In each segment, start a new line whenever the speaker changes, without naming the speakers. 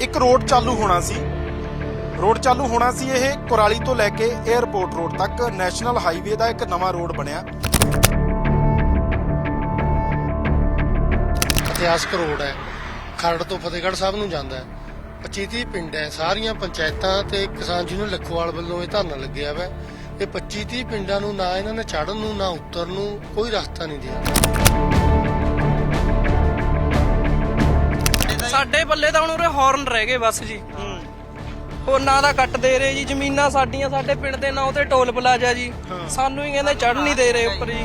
ਇੱਕ ਰੋਡ ਚਾਲੂ ਹੋਣਾ ਸੀ। ਰੋਡ ਚਾਲੂ ਹੋਣਾ ਸੀ ਇਹ ਕੁਰਾਲੀ ਤੋਂ ਲੈ ਕੇ 에ਅਰਪੋਰਟ ਰੋਡ ਤੱਕ। ਨੈਸ਼ਨਲ ਹਾਈਵੇ ਦਾ ਇੱਕ ਨਵਾਂ ਰੋਡ ਬਣਿਆ।
ਇਤਿਹਾਸਕ ਰੋਡ ਹੈ। ਖਰੜ ਤੋਂ ਫਤਿਹਗੜ੍ਹ ਸਾਹਿਬ ਨੂੰ ਜਾਂਦਾ ਹੈ। 25 ਪਿੰਡ ਹੈ। ਸਾਰੀਆਂ ਪੰਚਾਇਤਾਂ ਤੇ ਕਿਸਾਨ ਜੀ ਨੂੰ ਲੱਖੋਵਾਲ ਵੱਲੋਂ ਇਹ ਧਰਨਾ ਲੱਗਿਆ ਵਾ ਇਹ 25 30 ਪਿੰਡਾਂ ਨੂੰ ਨਾ ਇਹਨਾਂ ਨੇ ਚੜਨ ਨੂੰ, ਨਾ ਉਤਰਨ ਨੂੰ ਕੋਈ ਰਸਤਾ ਨਹੀਂ ਦਿਆ।
ਸਾਡੇ ਬੱਲੇ ਤਾਂ ਹੁਣ ਉਰੇ ਹਾਰਨ ਰਹਿ ਗਏ ਬਸ ਜੀ। ਹੋਰ ਨਾ ਦਾ ਕੱਟ ਦੇ ਰਹੇ ਜੀ ਜ਼ਮੀਨਾਂ ਸਾਡੀਆਂ ਸਾਡੇ ਪਿੰਡ ਦੇ ਨਾਂ ਤੇ ਟੋਲ ਪਲਾਜ਼ਾ ਜੀ। ਸਾਨੂੰ ਹੀ ਕਹਿੰਦੇ ਚੜ ਨਹੀਂ ਦੇ ਰਹੇ ਉੱਪਰ ਜੀ।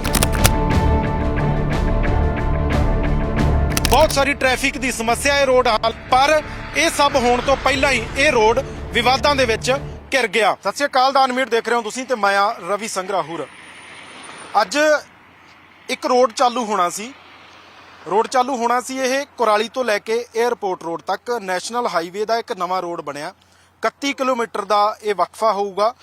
ਬਹੁਤ ਸਾਰੀ ਟ੍ਰੈਫਿਕ ਦੀ ਸਮੱਸਿਆ ਹੈ ਰੋਡ ਹਾਲ ਪਰ ਇਹ ਸਭ ਹੋਣ ਤੋਂ ਪਹਿਲਾਂ ਹੀ ਇਹ ਰੋਡ ਵਿਵਾਦਾਂ ਦੇ ਵਿੱਚ ਘਿਰ ਗਿਆ। ਸਤਿ ਸ਼੍ਰੀ ਅਕਾਲ ਦਾ ਅਨਮੀਟ ਦੇਖ ਰਹੇ ਹੋ ਤੁਸੀਂ ਤੇ ਮੈਂ ਆ ਰਵੀ ਸੰਗਰਾਹੁਰ। ਅੱਜ ਇੱਕ ਰੋਡ ਚਾਲੂ ਹੋਣਾ ਸੀ। ਰੋਡ ਚਾਲੂ ਹੋਣਾ ਸੀ ਇਹ ਕੁਰਾਲੀ ਤੋਂ ਲੈ ਕੇ 에ਅਰਪੋਰਟ ਰੋਡ ਤੱਕ। ਨੈਸ਼ਨਲ ਹਾਈਵੇ ਦਾ ਇੱਕ ਨਵਾਂ ਰੋਡ ਬਣਿਆ। 31 ਕਿਲੋਮੀਟਰ ਦਾ ਇਹ ਵਕਫਾ ਹੋਊਗਾ,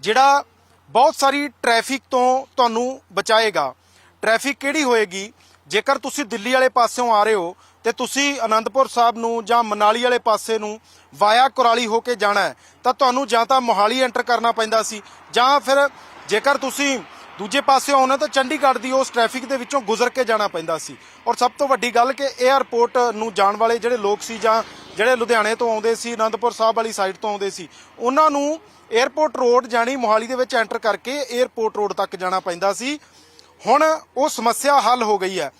ਜਿਹੜਾ ਬਹੁਤ ਸਾਰੀ ਟ੍ਰੈਫਿਕ ਤੋਂ ਤੁਹਾਨੂੰ ਬਚਾਏਗਾ। ਟ੍ਰੈਫਿਕ ਕਿਹੜੀ ਹੋਏਗੀ? ਜੇਕਰ ਤੁਸੀਂ ਦਿੱਲੀ ਵਾਲੇ ਪਾਸਿਓਂ ਆ ਰਹੇ ਹੋ, ਤੇ ਤੁਸੀਂ ਅਨੰਦਪੁਰ ਸਾਹਿਬ ਨੂੰ ਜਾਂ ਮਨਾਲੀ ਵਾਲੇ ਪਾਸੇ ਨੂੰ ਵਾਇਆ ਕੁਰਾਲੀ ਹੋ ਕੇ ਜਾਣਾ ਹੈ, ਤਾਂ ਤੁਹਾਨੂੰ ਜਾਂ ਤਾਂ ਮੋਹਾਲੀ ਐਂਟਰ ਕਰਨਾ ਪੈਂਦਾ ਸੀ, ਜਾਂ ਫਿਰ ਜੇਕਰ ਤੁਸੀਂ ਦੂਜੇ ਪਾਸੇ ਆਉਣਾ ਤਾਂ ਚੰਡੀਗੜ੍ਹ ਦੀ ਉਸ ਟ੍ਰੈਫਿਕ ਦੇ ਵਿੱਚੋਂ ਗੁਜ਼ਰ ਕੇ ਜਾਣਾ ਪੈਂਦਾ ਸੀ। ਔਰ ਸਭ ਤੋਂ ਵੱਡੀ ਗੱਲ ਕਿ 에ਅਰਪੋਰਟ ਨੂੰ ਜਾਣ ਵਾਲੇ ਜਿਹੜੇ ਲੋਕ ਸੀ ਜਾਂ ਜਿਹੜੇ ਲੁਧਿਆਣੇ ਤੋਂ ਆਉਂਦੇ ਸੀ, ਅਨੰਦਪੁਰ ਸਾਹਿਬ ਵਾਲੀ ਸਾਈਡ ਤੋਂ ਆਉਂਦੇ ਸੀ, ਉਹਨਾਂ ਨੂੰ 에ਅਰਪੋਰਟ ਰੋਡ ਜਾਣੀ ਮੋਹਾਲੀ ਦੇ ਵਿੱਚ ਐਂਟਰ ਕਰਕੇ 에ਅਰਪੋਰਟ ਰੋਡ ਤੱਕ ਜਾਣਾ ਪੈਂਦਾ ਸੀ। ਹੁਣ ਉਹ ਸਮੱਸਿਆ ਹੱਲ ਹੋ ਗਈ ਹੈ।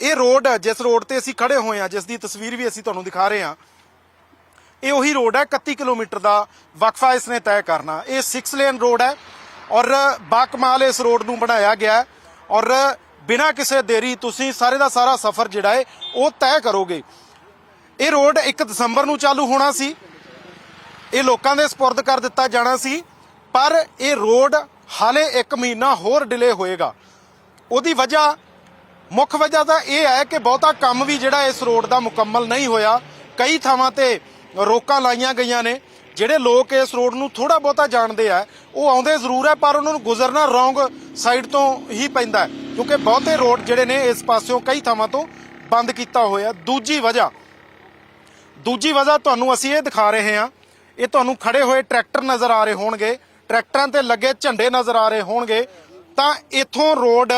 ਇਹ ਰੋਡ ਜਿਸ ਰੋਡ ਤੇ ਅਸੀਂ ਖੜੇ ਹੋਏ ਹਾਂ ਜਿਸ ਦੀ ਤਸਵੀਰ ਵੀ ਅਸੀਂ ਤੁਹਾਨੂੰ ਦਿਖਾ ਰਹੇ ਹਾਂ, ਇਹ ਉਹੀ ਰੋਡ ਹੈ 31 ਕਿਲੋਮੀਟਰ ਦਾ ਵਕਫਾ ਇਸ ਨੇ ਤੈਅ ਕਰਨਾ। ਇਹ 6 ਲੇਨ ਰੋਡ ਹੈ। ਔਰ ਬਾਕਮਾਲ ਇਸ ਰੋਡ ਨੂੰ ਬਣਾਇਆ ਗਿਆ ਔਰ ਬਿਨਾਂ ਕਿਸੇ ਦੇਰੀ ਤੁਸੀਂ ਸਾਰੇ ਦਾ ਸਾਰਾ ਸਫ਼ਰ ਜਿਹੜਾ ਹੈ, ਉਹ ਤੈਅ ਕਰੋਗੇ। ਇਹ ਰੋਡ 1 ਦਸੰਬਰ ਨੂੰ ਚਾਲੂ ਹੋਣਾ ਸੀ। ਇਹ ਲੋਕਾਂ ਦੇ ਸਪੁਰਦ ਕਰ ਦਿੱਤਾ ਜਾਣਾ ਸੀ। ਪਰ ਇਹ ਰੋਡ ਹਾਲੇ 1 ਮਹੀਨਾ ਹੋਰ ਡਿਲੇ ਹੋਏਗਾ। ਉਹਦੀ ਵਜ੍ਹਾ, ਮੁੱਖ ਵਜ੍ਹਾ ਤਾਂ ਇਹ ਹੈ ਕਿ ਬਹੁਤਾ ਕੰਮ ਵੀ ਜਿਹੜਾ ਇਸ ਰੋਡ ਦਾ ਮੁਕੰਮਲ ਨਹੀਂ ਹੋਇਆ। ਕਈ ਥਾਵਾਂ ਤੇ ਰੋਕਾਂ ਲਾਈਆਂ ਗਈਆਂ ਨੇ। ਜਿਹੜੇ ਲੋਕ ਇਸ ਰੋਡ ਨੂੰ ਥੋੜਾ ਬਹੁਤਾ ਜਾਣਦੇ ਆ, ਉਹ ਆਉਂਦੇ ਜ਼ਰੂਰ ਹੈ ਪਰ ਉਹਨਾਂ ਨੂੰ ਗੁਜ਼ਰਨਾ ਰੋਂਗ ਸਾਈਡ ਤੋਂ ਹੀ ਪੈਂਦਾ ਕਿਉਂਕਿ ਬਹੁਤੇ ਰੋਡ ਜਿਹੜੇ ਨੇ ਇਸ ਪਾਸਿਓਂ ਕਈ ਥਾਵਾਂ ਤੋਂ ਬੰਦ ਕੀਤਾ ਹੋਇਆ। ਦੂਜੀ ਵਜ੍ਹਾ ਦੂਜੀ ਵਜ੍ਹਾ ਤੁਹਾਨੂੰ ਅਸੀਂ ਇਹ ਦਿਖਾ ਰਹੇ ਹਾਂ, ਇਹ ਤੁਹਾਨੂੰ ਖੜੇ ਹੋਏ ਟਰੈਕਟਰ ਨਜ਼ਰ ਆ ਰਹੇ ਹੋਣਗੇ, ਟਰੈਕਟਰਾਂ ਤੇ ਲੱਗੇ ਝੰਡੇ ਨਜ਼ਰ ਆ ਰਹੇ ਹੋਣਗੇ, ਤਾਂ ਇਥੋਂ ਰੋਡ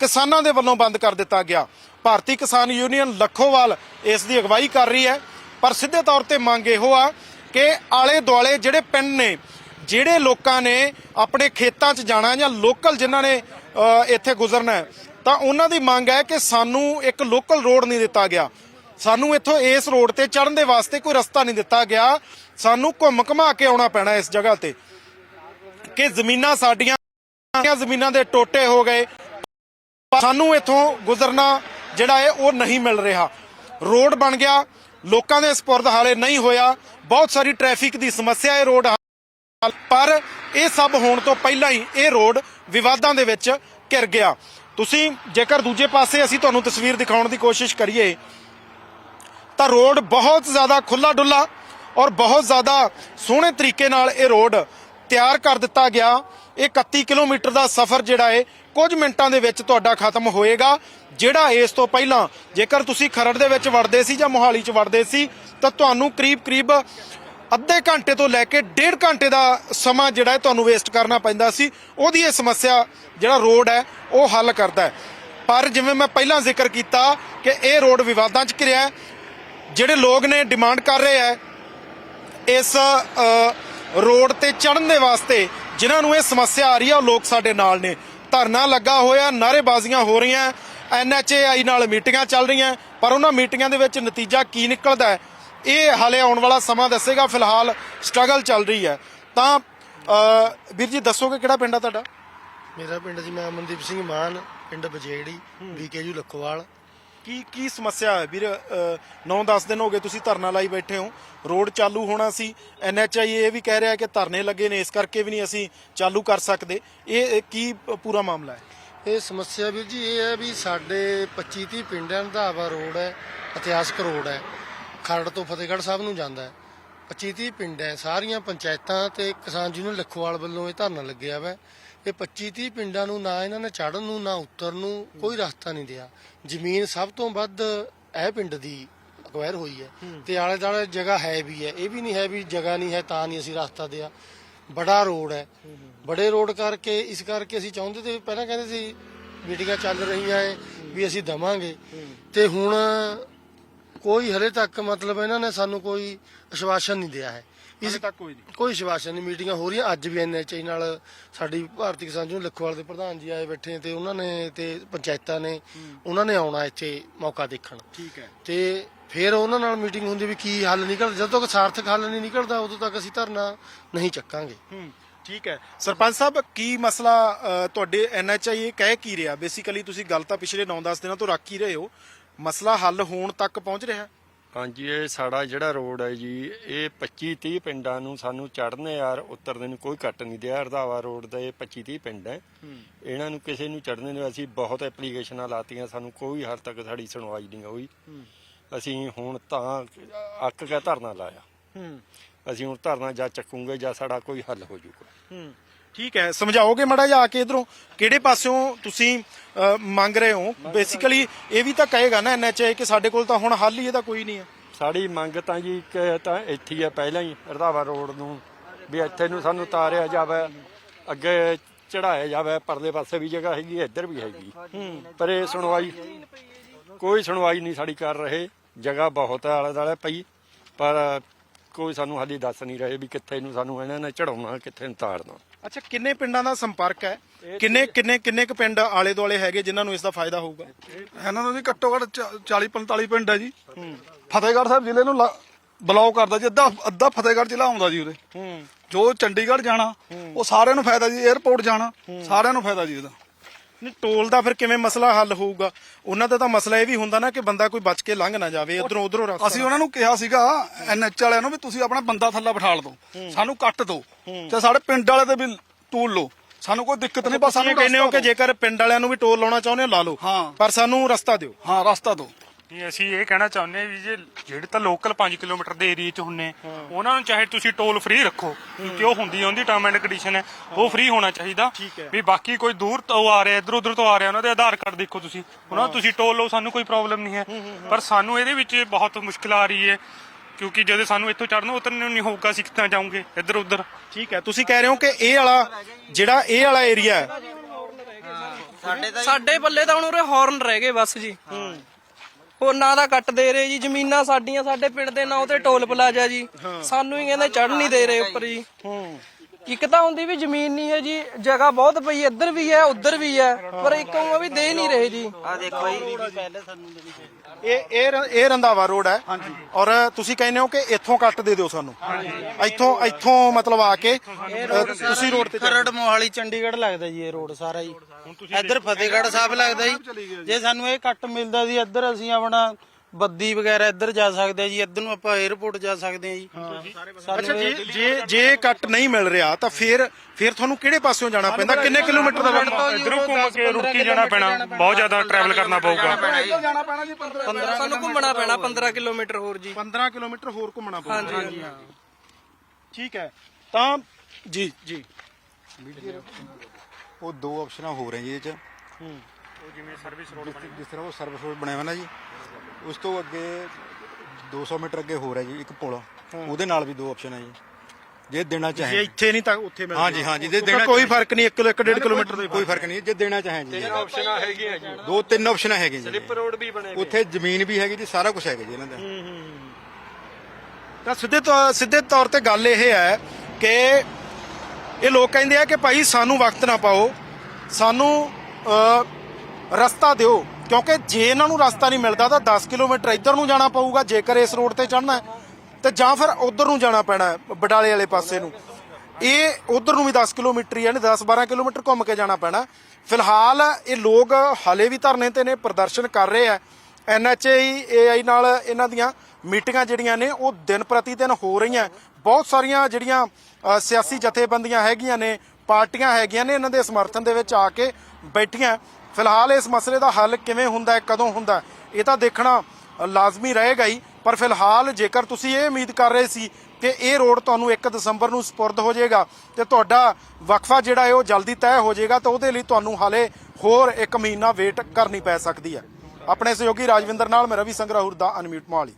ਕਿਸਾਨਾਂ ਦੇ ਵੱਲੋਂ ਬੰਦ ਕਰ ਦਿੱਤਾ ਗਿਆ। ਭਾਰਤੀ ਕਿਸਾਨ ਯੂਨੀਅਨ ਲੱਖੋਵਾਲ ਇਸ ਦੀ ਅਗਵਾਈ ਕਰ ਰਹੀ ਹੈ, ਪਰ ਸਿੱਧੇ ਤੌਰ ਤੇ ਮੰਗ ਇਹੋ ਆ ਕਿ ਆਲੇ ਦੁਆਲੇ ਜਿਹੜੇ ਪਿੰਡ ਨੇ, ਜਿਹੜੇ ਲੋਕਾਂ ਨੇ ਆਪਣੇ ਖੇਤਾਂ 'ਚ ਜਾਣਾ ਜਾਂ ਲੋਕਲ ਜਿਨ੍ਹਾਂ ਨੇ ਇੱਥੇ ਗੁਜ਼ਰਨਾ ਤਾਂ ਉਹਨਾਂ ਦੀ ਮੰਗ ਹੈ ਕਿ ਸਾਨੂੰ ਇੱਕ ਲੋਕਲ ਰੋਡ ਨਹੀਂ ਦਿੱਤਾ ਗਿਆ। ਸਾਨੂੰ ਇੱਥੋਂ ਇਸ ਰੋਡ ਤੇ ਚੜ੍ਹਨ ਦੇ ਵਾਸਤੇ ਕੋਈ ਰਸਤਾ ਨਹੀਂ ਦਿੱਤਾ ਗਿਆ। ਸਾਨੂੰ ਘੁੰਮ ਘਮਾ ਕੇ ਆਉਣਾ ਪੈਣਾ ਇਸ ਜਗ੍ਹਾ ਤੇ। ਕਿ ਜ਼ਮੀਨਾਂ ਸਾਡੀਆਂ ਜ਼ਮੀਨਾਂ ਦੇ ਟੋਟੇ ਹੋ ਗਏ। ਸਾਨੂੰ ਇੱਥੋਂ ਗੁਜ਼ਰਨਾ ਜਿਹੜਾ ਹੈ ਉਹ ਨਹੀਂ ਮਿਲ ਰਿਹਾ। ਰੋਡ ਬਣ ਗਿਆ। ਲੋਕਾਂ ਦੇ ਸਪੁਰਦ ਹਾਲੇ ਨਹੀਂ ਹੋਇਆ। ਬਹੁਤ ਸਾਰੀ ਟ੍ਰੈਫਿਕ ਦੀ ਸਮੱਸਿਆ ਹੈ ਰੋਡ ਪਰ ਇਹ ਸਭ ਹੋਣ ਤੋਂ ਪਹਿਲਾਂ ਹੀ ਇਹ ਰੋਡ ਵਿਵਾਦਾਂ ਦੇ ਵਿੱਚ ਘਿਰ ਗਿਆ। ਤੁਸੀਂ ਜੇਕਰ ਦੂਜੇ ਪਾਸੇ ਅਸੀਂ ਤੁਹਾਨੂੰ ਤਸਵੀਰ ਦਿਖਾਉਣ ਦੀ ਕੋਸ਼ਿਸ਼ ਕਰੀਏ, ਤਾਂ ਰੋਡ ਬਹੁਤ ਜ਼ਿਆਦਾ ਖੁੱਲਾ ਡੁੱਲਾ ਔਰ ਬਹੁਤ ਜ਼ਿਆਦਾ ਸੋਹਣੇ ਤਰੀਕੇ ਨਾਲ ਇਹ ਰੋਡ ਤਿਆਰ ਕਰ ਦਿੱਤਾ ਗਿਆ। ਇਹ 31 ਕਿਲੋਮੀਟਰ ਦਾ ਸਫ਼ਰ ਜਿਹੜਾ ਹੈ, ਕੁਝ ਮਿੰਟਾਂ ਦੇ ਵਿੱਚ ਤੁਹਾਡਾ ਖਤਮ ਹੋਏਗਾ। ਜਿਹੜਾ ਇਸ ਤੋਂ ਪਹਿਲਾਂ ਜੇਕਰ ਤੁਸੀਂ ਖਰੜ ਦੇ ਵਿੱਚ ਵੜਦੇ ਸੀ ਜਾਂ ਮੋਹਾਲੀ 'ਚ ਵੜਦੇ ਸੀ, ਤਾਂ ਤੁਹਾਨੂੰ ਕਰੀਬ-ਕਰੀਬ ਅੱਧੇ ਘੰਟੇ ਤੋਂ ਲੈ ਕੇ ਡੇਢ ਘੰਟੇ ਦਾ ਸਮਾਂ ਜਿਹੜਾ ਹੈ ਤੁਹਾਨੂੰ ਵੇਸਟ ਕਰਨਾ ਪੈਂਦਾ ਸੀ। ਉਹਦੀ ਇਹ ਸਮੱਸਿਆ ਜਿਹੜਾ ਰੋਡ ਹੈ, ਉਹ ਹੱਲ ਕਰਦਾ ਹੈ। ਪਰ ਜਿਵੇਂ ਮੈਂ ਪਹਿਲਾਂ ਜ਼ਿਕਰ ਕੀਤਾ ਕਿ ਇਹ ਰੋਡ ਵਿਵਾਦਾਂ 'ਚ ਘਿਰਿਆ ਜਿਹੜੇ ਲੋਕ ਨੇ ਡਿਮਾਂਡ ਕਰ ਰਹੇ ਹੈ, ਇਸ ਰੋਡ ਤੇ ਚੜ੍ਹਨ ਦੇ ਵਾਸਤੇ ਜਿਨ੍ਹਾਂ ਨੂੰ ਇਹ ਸਮੱਸਿਆ ਆ ਰਹੀ ਹੈ, ਉਹ ਲੋਕ ਸਾਡੇ ਨਾਲ ਨੇ। ਧਰਨਾ ਲੱਗਾ ਹੋਇਆ, ਨਾਅਰੇਬਾਜ਼ੀਆਂ ਹੋ ਰਹੀਆਂ ਐਨਐਚਏਆਈ ਨਾਲ ਮੀਟਿੰਗਾਂ ਚੱਲ ਰਹੀਆਂ ਪਰ ਉਹਨਾਂ ਮੀਟਿੰਗਾਂ ਦੇ ਵਿੱਚ ਨਤੀਜਾ ਕੀ ਨਿਕਲਦਾ ਹੈ? ਇਹ ਹਾਲੇ ਆਉਣ ਵਾਲਾ ਸਮਾਂ ਦੱਸੇਗਾ ਫਿਲਹਾਲ ਸਟਰਗਲ ਚੱਲ ਰਹੀ ਹੈ। ਤਾਂ ਵੀਰ ਜੀ ਦੱਸੋਗੇ ਕਿਹੜਾ ਪਿੰਡ ਆ ਤੁਹਾਡਾ?
ਮੇਰਾ ਪਿੰਡ ਜੀ ਮੈਂ ਅਮਨਦੀਪ ਸਿੰਘ ਮਾਨ ਪਿੰਡ ਬਜੇੜੀ ਬੀਕੇਯੂ ਲੱਖੋਵਾਲ।
ਕੀ ਕੀ ਸਮੱਸਿਆ ਹੈ? ਵੀਰ 9-10 ਦਿਨ ਹੋ ਗਏ ਤੁਸੀਂ ਧਰਨਾ ਲਾਈ ਬੈਠੇ ਹੋ। ਰੋਡ ਚਾਲੂ ਹੋਣਾ ਸੀ। ਐਨਐਚਆਈ ਇਹ ਵੀ ਕਹਿ ਰਿਹਾ ਕਿ ਧਰਨੇ ਲੱਗੇ ਨੇ ਇਸ ਕਰਕੇ ਵੀ ਨਹੀਂ ਅਸੀਂ ਚਾਲੂ ਕਰ ਸਕਦੇ। ਇਹ ਕੀ ਪੂਰਾ ਮਾਮਲਾ ਹੈ?
ਇਹ ਸਮੱਸਿਆ ਵੀਰ ਜੀ ਇਹ ਹੈ ਵੀ ਸਾਡੇ 25 30 ਪਿੰਡਾਂ ਦਾ ਆਵਾ ਰੋਡ ਹੈ ਇਤਿਹਾਸਕ ਰੋਡ ਹੈ। ਖਰੜ ਤੋਂ ਫਤਿਹਗੜ੍ਹ ਸਾਹਿਬ ਨੂੰ ਜਾਂਦਾ ਹੈ। 25 30 ਪਿੰਡ ਹੈ ਸਾਰੀਆਂ ਪੰਚਾਇਤਾਂ ਤੇ ਕਿਸਾਨ ਜੀ ਨੂੰ ਲੱਖੋਵਾਲ ਵੱਲੋਂ ਇਹ ਧਰਨਾ ਲੱਗਿਆ ਵਾ। ਇਹ 25 30 ਪਿੰਡਾਂ ਨੂੰ ਨਾ ਇਹਨਾਂ ਨੇ ਚੜਨ ਨੂੰ ਨਾ ਉਤਰਨ ਨੂੰ ਕੋਈ ਰਸਤਾ ਨਹੀਂ ਦਿਆ। ਜ਼ਮੀਨ ਸਭ ਤੋਂ ਵੱਧ ਇਹ ਪਿੰਡ ਦੀ ਅਕਵਾਇਰ ਹੋਈ ਹੈ ਤੇ ਆਲੇ ਦਾਲੇ ਜਗ੍ਹਾ ਹੈ ਵੀ ਹੈ। ਇਹ ਵੀ ਨਹੀਂ ਹੈ ਵੀ ਜਗ੍ਹਾ ਨਹੀਂ ਹੈ ਤਾਂ ਨਹੀਂ ਅਸੀਂ ਰਸਤਾ ਦਿਆ। ਬੜਾ ਰੋਡ ਹੈ। ਬੜੇ ਰੋਡ ਕਰਕੇ ਇਸ ਕਰਕੇ ਅਸੀਂ ਚਾਹੁੰਦੇ ਤੇ ਪਹਿਲਾਂ ਕਹਿੰਦੇ ਸੀ ਮੀਟਿੰਗਾਂ ਚੱਲ ਰਹੀਆਂ ਐ ਵੀ ਅਸੀਂ ਦਵਾਂਗੇ। ਤੇ ਹੁਣ ਕੋਈ ਹਲੇ ਤੱਕ ਮਤਲਬ ਇਹਨਾਂ ਨੇ ਸਾਨੂੰ ਕੋਈ ਆਸ਼ਵਾਸਨ ਨਹੀਂ ਦਿਆ ਹੈ। ਇਸ
ਤੱਕ ਕੋਈ ਨਹੀਂ।
ਕੋਈ ਆਸ਼ਵਾਸਨ ਨਹੀਂ ਮੀਟਿੰਗਾਂ ਹੋ ਰਹੀਆਂ। ਅੱਜ ਵੀ ਐਨਐਚਆਈ ਨਾਲ ਸਾਡੀ ਭਾਰਤੀ ਕਿਸਾਨ ਯੂਨੀਅਨ ਲਖਵਾਲ ਦੇ ਪ੍ਰਧਾਨ ਜੀ ਆਏ ਬੈਠੇ ਤੇ ਉਹਨਾਂ ਨੇ ਤੇ ਪੰਚਾਇਤਾਂ ਨੇ ਉਹਨਾਂ ਨੇ ਆਉਣਾ ਇੱਥੇ ਮੌਕਾ ਦੇਖਣ।
ਠੀਕ ਹੈ।
ਤੇ ਫਿਰ ਉਹਨਾਂ ਨਾਲ ਮੀਟਿੰਗ ਹੁੰਦੀ ਵੀ ਕੀ ਹੱਲ ਨਿਕਲ ਜਦੋਂ ਤੱਕ ਸਾਰਥਕ ਹੱਲ ਨਹੀਂ ਨਿਕਲਦਾ ਉਦੋਂ ਤੱਕ ਅਸੀਂ ਧਰਨਾ ਨਹੀਂ ਚੱਕਾਂਗੇ।
ਹੂੰ ਠੀਕ ਹੈ। ਸਰਪੰਚ ਸਾਹਿਬ ਕੀ ਮਸਲਾ ਅ, ਤੁਹਾਡੇ ਐਨਐਚਆਈ ਇਹ ਕਹਿ ਕੀ ਰਿਹਾ? ਬੇਸਿਕਲੀ ਤੁਸੀਂ ਗੱਲ ਤਾਂ ਪਿਛਲੇ 9-10 ਦਿਨਾਂ ਤੋਂ ਰੱਖ ਹੀ ਰਹੇ ਹੋ। ਮਸਲਾ ਹੱਲ ਹੋਣ ਤੱਕ ਪਹੁੰਚ ਰਿਹਾ?
ਹਾਂਜੀ ਇਹ ਸਾਡਾ ਜਿਹੜਾ ਰੋਡ ਹੈ ਜੀ ਇਹ 25 30 ਪਿੰਡਾਂ ਨੂੰ ਸਾਨੂੰ ਚੜ੍ਹਨੇ ਯਾਰ ਉਤਰਦੇ ਨੂੰ ਕੋਈ ਕੱਟ ਨਹੀਂ ਦਿਆ ਰਧਾਵਾ ਰੋਡ ਦੇ 25 30 ਪਿੰਡ ਹੈ। ਇਹਨਾਂ ਨੂੰ ਕਿਸੇ ਨੂੰ ਚੜ੍ਹਨੇ ਨੂੰ ਅਸੀਂ ਬਹੁਤ ਐਪਲੀਕੇਸ਼ਨਾਂ ਲਾਤੀਆਂ ਸਾਨੂੰ ਕੋਈ ਹਾਲ ਤੱਕ ਸਾਡੀ ਸੁਣਵਾਈ ਨਹੀਂ ਹੋਈ। ਅਸੀਂ ਹੁਣ ਤਾਂ ਅੱਕ ਕੇ ਧਰਨਾ ਲਾਇਆ।
ਹੂੰ।
ਅਸੀਂ ਹੁਣ ਧਰਨਾ ਜਾਂ ਚੱਕੂਗੇ ਜਾਂ ਸਾਡਾ ਕੋਈ ਹੱਲ ਹੋ ਜਾਊਗਾ।
ਹੂੰ। ਠੀਕ ਹੈ ਸਮਝਾਓਗੇ ਮੜਾ ਜਾ ਕੇ ਇਧਰੋਂ? ਕਿਹੜੇ ਪਾਸਿਓਂ ਤੁਸੀਂ ਅ, ਮੰਗ ਰਹੇ ਹੋ? ਬੇਸਿਕਲੀ ਇਹ ਵੀ ਤਾਂ ਕਹੇਗਾ ਨਾ ਐਨਐਚਆਈ ਕਿ ਸਾਡੇ ਕੋਲ ਤਾਂ ਹੁਣ ਹੱਲ ਹੀ ਇਹਦਾ ਕੋਈ ਨਹੀਂ ਹੈ।
ਸਾਡੀ ਮੰਗ ਤਾਂ ਜੀ ਇੱਕ ਤਾਂ ਇੱਥੇ ਹੀ ਹੈ ਪਹਿਲਾਂ ਹੀ ਰਧਾਵਾ ਰੋਡ ਨੂੰ ਵੀ ਇੱਥੇ ਨੂੰ ਸਾਨੂੰ ਤਾਰਿਆ ਜਾਵੇ ਅੱਗੇ ਚੜਾਇਆ ਜਾਵੇ ਪਰਲੇ ਪਾਸੇ ਵੀ ਜਗ੍ਹਾ ਹੈਗੀ ਇੱਧਰ ਵੀ ਹੈਗੀ। ਪਰ ਇਹ ਸੁਣਵਾਈ ਕੋਈ ਸੁਣਵਾਈ ਨਹੀਂ ਸਾਡੀ ਕਰ ਰਹੇ। ਜਗ੍ਹਾ ਬਹੁਤ ਹੈ ਆਲੇ ਦੁਆਲੇ ਪਈ। ਪਰ ਕੋਈ ਸਾਨੂੰ ਹਾਲੀ ਦੱਸ ਨਹੀਂ ਰਹੇ ਵੀ ਕਿੱਥੇ ਨੂੰ ਸਾਨੂੰ ਇਹਨਾਂ ਨੇ ਚੜਾਉਣਾ ਕਿੱਥੇ ਨੂੰ
ਅੱਛਾ ਕਿੰਨੇ ਪਿੰਡਾਂ ਦਾ ਸੰਪਰਕ ਹੈ? ਕਿੰਨੇ ਕਿੰਨੇ ਕਿੰਨੇ ਕੁ ਪਿੰਡ ਆਲੇ ਦੁਆਲੇ ਹੈਗੇ ਜਿਨ੍ਹਾਂ ਨੂੰ ਇਸ ਦਾ ਫਾਇਦਾ ਹੋਊਗਾ?
ਇਹਨਾਂ ਦਾ ਜੀ ਘੱਟੋ ਘੱਟ 40 45 ਪਿੰਡ ਹੈ ਜੀ। ਫਤਿਹਗੜ੍ਹ ਸਾਹਿਬ ਜ਼ਿਲ੍ਹੇ ਨੂੰ ਬਲੌਕ ਕਰਦਾ ਜੀ ਅੱਧਾ ਅੱਧਾ ਫਤਿਹਗੜ੍ਹ ਜ਼ਿਲ੍ਹਾ ਆਉਂਦਾ ਜੀ ਉਰੇ।
ਹੂੰ।
ਜੋ ਚੰਡੀਗੜ੍ਹ ਜਾਣਾ ਉਹ ਸਾਰਿਆਂ ਨੂੰ ਫਾਇਦਾ ਜੀ 에어ਪੋਰਟ ਜਾਣਾ ਸਾਰਿਆਂ ਨੂੰ ਫਾਇਦਾ ਜੀ ਇਹਦਾ।
ਨਹੀਂ ਟੋਲ ਦਾ ਫਿਰ ਕਿਵੇਂ ਮਸਲਾ ਹੱਲ ਹੋਊਗਾ? ਉਹਨਾਂ ਦਾ ਤਾਂ ਮਸਲਾ ਇਹ ਵੀ ਹੁੰਦਾ ਨਾ ਕਿ ਬੰਦਾ ਕੋਈ ਬਚ ਕੇ ਲੰਘ ਨਾ ਜਾਵੇ ਇਧਰੋਂ ਉਧਰੋਂ ਰਸਤਾ।
ਅਸੀਂ ਉਹਨਾਂ ਨੂੰ ਕਿਹਾ ਸੀਗਾ ਐਨਐਚ ਵਾਲਿਆਂ ਨੂੰ ਵੀ ਤੁਸੀਂ ਆਪਣਾ ਬੰਦਾ ਥੱਲੇ ਬਿਠਾ ਲਓ ਸਾਨੂੰ ਕੱਟ ਦਿਓ। ਤੇ ਸਾਡੇ ਪਿੰਡ ਵਾਲੇ ਤੇ ਵੀ ਟੂਲ ਲਓ। ਸਾਨੂੰ ਕੋਈ ਦਿੱਕਤ ਨਹੀਂ ਬਸ
ਸਾਨੂੰ ਕਹਿੰਦੇ ਹੋ ਕਿ ਜੇਕਰ ਪਿੰਡ ਵਾਲਿਆਂ ਨੂੰ ਵੀ ਟੋਲ ਲਾਉਣਾ ਚਾਹੁੰਦੇ ਹੋ ਲਾ ਲਓ। ਪਰ ਸਾਨੂੰ ਰਸਤਾ ਦਿਓ।
ਹਾਂ ਰਸਤਾ ਦਿਓ।
ਨਹੀਂ ਅਸੀਂ ਇਹ ਕਹਿਣਾ ਚਾਹੁੰਦੇ ਹਾਂ ਵੀ ਜੇ ਜਿਹੜੇ ਤਾਂ ਲੋਕਲ 5 ਕਿਲੋਮੀਟਰ ਦੇ ਏਰੀਆ 'ਚ ਹੁੰਨੇ ਉਹਨਾਂ ਨੂੰ ਚਾਹੇ ਤੁਸੀਂ ਟੋਲ ਫ੍ਰੀ ਰੱਖੋ ਕਿ ਉਹ ਹੁੰਦੀ ਹੈ ਉਹਦੀ ਟਰਮ ਐਂਡ ਕੰਡੀਸ਼ਨ ਹੈ ਉਹ ਫ੍ਰੀ ਹੋਣਾ ਚਾਹੀਦਾ। ਵੀ ਬਾਕੀ ਕੋਈ ਦੂਰ ਤੋਂ ਆ ਰਿਹਾ ਇਧਰ ਉਧਰ ਤੋਂ ਆ ਰਿਹਾ ਉਹਨਾਂ ਦੇ ਆਧਾਰ ਕਾਰਡ ਦੇਖੋ ਤੁਸੀਂ। ਉਹਨਾਂ ਨੂੰ ਤੁਸੀਂ ਟੋਲ ਲਓ ਸਾਨੂੰ ਕੋਈ ਪ੍ਰੋਬਲਮ ਨਹੀਂ ਹੈ। ਪਰ ਸਾਨੂੰ ਇਹਦੇ ਵਿੱਚ ਬਹੁਤ ਮੁਸ਼ਕਲ ਆ ਰਹੀ ਹੈ ਕਿਉਂਕਿ ਜਦੋਂ ਸਾਨੂੰ ਇੱਥੋਂ ਚੜਨਾ ਉਤਰਨਾ ਨਹੀਂ ਹੋਊਗਾ ਅਸੀਂ ਕਿੱਦਾਂ ਜਾਵਾਂਗੇ ਇੱਧਰ ਉੱਧਰ
ਠੀਕ ਹੈ ਤੁਸੀਂ ਕਹਿ ਰਹੇ ਹੋ ਕਿ ਇਹ ਵਾਲਾ ਜਿਹੜਾ ਇਹ ਵਾਲਾ ਏਰੀਆ ਹੈ।
ਸਾਡੇ ਪੱਲੇ ਤਾਂ ਹੁਣ ਉਰੇ ਹਾਰਨ ਰਹਿ ਗਏ ਬਸ ਜੀ। ਉਹ ਨਾ ਦਾ ਕੱਟ ਦੇ ਰਹੇ ਜੀ ਜ਼ਮੀਨਾਂ ਸਾਡੀਆਂ ਸਾਡੇ ਪਿੰਡ ਦੇ ਨਾਂ ਤੇ ਟੋਲ ਪਲਾਜ਼ਾ ਜੀ। ਸਾਨੂੰ ਹੀ ਕਹਿੰਦੇ ਚੜ ਨਹੀਂ ਦੇ ਰਹੇ ਉੱਪਰ ਜੀ। ਇੱਕ ਤਾਂ ਹੁੰਦੀ ਵੀ ਜ਼ਮੀਨ ਨਹੀਂ ਹੈ ਜੀ ਜਗ੍ਹਾ ਬਹੁਤ ਪਈ ਹੈ, ਇੱਧਰ ਵੀ ਹੈ ਉੱਧਰ ਵੀ ਹੈ ਪਰ ਇੱਕ ਉਹ ਵੀ ਦੇ ਨਹੀਂ ਰਹੇ ਜੀ।
ਇਹ ਇਹ ਰ- ਇਹ ਰੰਧਾਵਾ ਰੋਡ ਹੈ। ਹਾਂਜੀ। ਔਰ ਤੁਸੀਂ ਕਹਿੰਦੇ ਹੋ ਕਿ ਇੱਥੋਂ ਕੱਟ ਦੇ ਦਿਓ ਸਾਨੂੰ। ਇੱਥੋਂ ਇੱਥੋਂ ਮਤਲਬ ਆ ਕੇ ਅ, ਤੁਸੀਂ ਰੋਡ ਤੇ
ਖਰੜ ਮੋਹਾਲੀ ਚੰਡੀਗੜ੍ਹ ਲੱਗਦਾ ਜੀ ਇਹ ਰੋਡ ਸਾਰਾ ਜੀ। ਇੱਧਰ ਫਤਿਹਗੜ੍ਹ ਸਾਹਿਬ ਲੱਗਦਾ ਜੀ। ਜੇ ਸਾਨੂੰ ਇਹ ਕੱਟ ਮਿਲਦਾ ਸੀ ਇੱਧਰ ਅਸੀਂ ਆਪਣਾ ਬੱਦੀ ਵਗੈਰਾ ਇੱਧਰ ਜਾ ਸਕਦੇ ਆ ਜੀ ਇੱਧਰ ਨੂੰ ਆਪਾਂ 에어ਪੋਰਟ ਜਾ ਸਕਦੇ ਆ ਜੀ।
ਅੱਛਾ ਜੇ ਜੇ ਜੇ ਕੱਟ ਨਹੀਂ ਮਿਲ ਰਿਹਾ ਤਾਂ ਫਿਰ ਫਿਰ ਤੁਹਾਨੂੰ ਕਿਹੜੇ ਪਾਸਿਓਂ ਜਾਣਾ ਪੈਂਦਾ? ਕਿੰਨੇ ਕਿਲੋਮੀਟਰ ਦਾ ਵਾਟ
ਇਧਰੋਂ ਘੁੰਮ ਕੇ ਰੁਕੀ ਜਾਣਾ ਪੈਣਾ। ਬਹੁਤ ਜ਼ਿਆਦਾ ਟਰੈਵਲ ਕਰਨਾ ਪਊਗਾ।
ਜਾਣਾ ਪੈਣਾ ਜੀ 15
ਸਾਨੂੰ ਘੁੰਮਣਾ ਪੈਣਾ 15 ਕਿਲੋਮੀਟਰ ਹੋਰ ਜੀ।
15 ਕਿਲੋਮੀਟਰ ਹੋਰ ਘੁੰਮਣਾ ਪਊਗਾ।
ਹਾਂਜੀ
ਠੀਕ ਹੈ। ਤਾਂ ਜੀ ਜੀ।
ਉਹ ਦੋ ਆਪਸ਼ਨਾਂ ਹੋ ਰਹੀਆਂ ਜੀ ਇਹ ਚ। ਉਹ ਜਿਵੇਂ ਸਰਵਿਸ ਰੋਡ ਜਿਸ ਤਰ੍ਹਾਂ ਉਹ ਸਰਵਿਸ ਰੋਡ ਬਣਿਆ ਹੋਇਆ ਨਾ ਜੀ। ਉਸ ਤੋਂ ਅੱਗੇ 200 ਮੀਟਰ ਅੱਗੇ ਹੋ ਰਿਹਾ ਜੀ ਇੱਕ ਪੁਲ। ਉਹਦੇ ਨਾਲ ਵੀ ਦੋ ਆਪਸ਼ਨ ਹੈ ਜੀ। ਜੇ ਦੇਣਾ
ਜੇ
ਚਾਹੇ।
ਇੱਥੇ ਨਹੀਂ ਤਾਂ ਉੱਥੇ ਮਿਲ
ਹਾਂਜੀ, ਹਾਂਜੀ, ਜੇ ਦੇਣਾ
ਕੋਈ। ਫ਼ਰਕ ਨਹੀਂ 1 1.5 ਕਿਲੋਮੀਟਰ ਦੇ
ਕੋਈ ਫ਼ਰਕ ਨਹੀਂ ਜੇ ਦੇਣਾ ਚਾਹੇ ਜੀ।
ਆਪਸ਼ਨਾਂ ਹੈਗੀਆਂ ਜੀ।
ਦੋ ਤਿੰਨ ਆਪਸ਼ਨਾਂ ਹੈਗੀਆਂ ਜੀ।
ਸਲਿੱਪ ਰੋਡ ਵੀ ਬਣੇ
ਉੱਥੇ ਜ਼ਮੀਨ ਵੀ ਹੈਗੀ ਜੀ ਸਾਰਾ ਕੁਝ ਹੈਗਾ ਜੀ ਇਹਨਾਂ ਦਾ।
ਤਾਂ ਸਿੱਧੇ ਤੌਰ ਸਿੱਧੇ ਤੌਰ ਤੇ ਗੱਲ ਇਹ ਹੈ ਕਿ ਇਹ ਲੋਕ ਕਹਿੰਦੇ ਆ ਕਿ ਭਾਈ ਸਾਨੂੰ ਵਕਤ ਨਾ ਪਾਓ ਸਾਨੂੰ ਰਸਤਾ ਦਿਓ। ਕਿਉਂਕਿ ਜੇ ਇਹਨਾਂ ਨੂੰ ਰਸਤਾ ਨਹੀਂ ਮਿਲਦਾ ਤਾਂ 10 ਕਿਲੋਮੀਟਰ ਇੱਧਰ ਨੂੰ ਜਾਣਾ ਪਊਗਾ ਜੇਕਰ ਇਸ ਰੋਡ ਤੇ ਚੜ੍ਹਨਾ ਹੈ ਤੇ ਜਾਂ ਫਿਰ ਉਧਰ ਨੂੰ ਜਾਣਾ ਪੈਣਾ ਹੈ, ਬਡਾਲੇ ਵਾਲੇ ਪਾਸੇ ਨੂੰ। ਇਹ ਉਧਰ ਨੂੰ ਵੀ 10 ਕਿਲੋਮੀਟਰ ਯਾਨੀ 10 12 ਕਿਲੋਮੀਟਰ ਘੁੰਮ ਕੇ ਜਾਣਾ ਪੈਣਾ ਫਿਲਹਾਲ ਇਹ ਲੋਕ ਹਾਲੇ ਵੀ ਧਰਨੇ ਤੇ ਨੇ ਪ੍ਰਦਰਸ਼ਨ ਕਰ ਰਹੇ ਆ ਐਨਐਚਏ ਏਆਈ ਨਾਲ ਇਹਨਾਂ ਦੀਆਂ ਮੀਟਿੰਗਾਂ ਜਿਹੜੀਆਂ ਨੇ ਉਹ ਦਿਨ ਪ੍ਰਤੀ ਦਿਨ ਹੋ ਰਹੀਆਂ ਬਹੁਤ ਸਾਰੀਆਂ ਜਿਹੜੀਆਂ ਸਿਆਸੀ ਜਥੇਬੰਦੀਆਂ ਹੈਗੀਆਂ ਨੇ ਪਾਰਟੀਆਂ ਹੈਗੀਆਂ ਨੇ ਇਹਨਾਂ ਦੇ ਸਮਰਥਨ ਦੇ ਵਿੱਚ ਆ ਕੇ ਬੈਠੀਆਂ ਫਿਲਹਾਲ ਇਸ ਮਸਲੇ ਦਾ ਹੱਲ ਕਿਵੇਂ ਹੁੰਦਾ ਹੈ, ਕਦੋਂ ਹੁੰਦਾ ਇਹ ਤਾਂ ਦੇਖਣਾ ਲਾਜ਼ਮੀ ਰਹੇਗਾ ਹੀ, ਪਰ ਫਿਲਹਾਲ ਜੇਕਰ ਤੁਸੀਂ ਇਹ ਉਮੀਦ ਕਰ ਰਹੇ ਸੀ ਕਿ ਇਹ ਰੋਡ ਤੁਹਾਨੂੰ 1 ਦਸੰਬਰ ਨੂੰ ਸਪੁਰਦ ਹੋ ਜਾਏਗਾ ਤੇ ਤੁਹਾਡਾ ਵਕਫਾ ਜਿਹੜਾ ਹੈ ਉਹ ਜਲਦੀ ਤੈਅ ਹੋ ਜਾਏਗਾ, ਤਾਂ ਉਹਦੇ ਲਈ ਤੁਹਾਨੂੰ ਹਾਲੇ ਹੋਰ 1 ਮਹੀਨਾ ਵੇਟ ਕਰਨੀ ਪੈ ਸਕਦੀ ਹੈ। ਆਪਣੇ ਸਹਿਯੋਗੀ ਰਾਜਵਿੰਦਰ ਨਾਲ ਮੈਂ ਰਵੀ ਸੰਗਰਾਹੁਰ ਦਾ ਅਨਮਿਊਟ ਮੋਹਾਲੀ।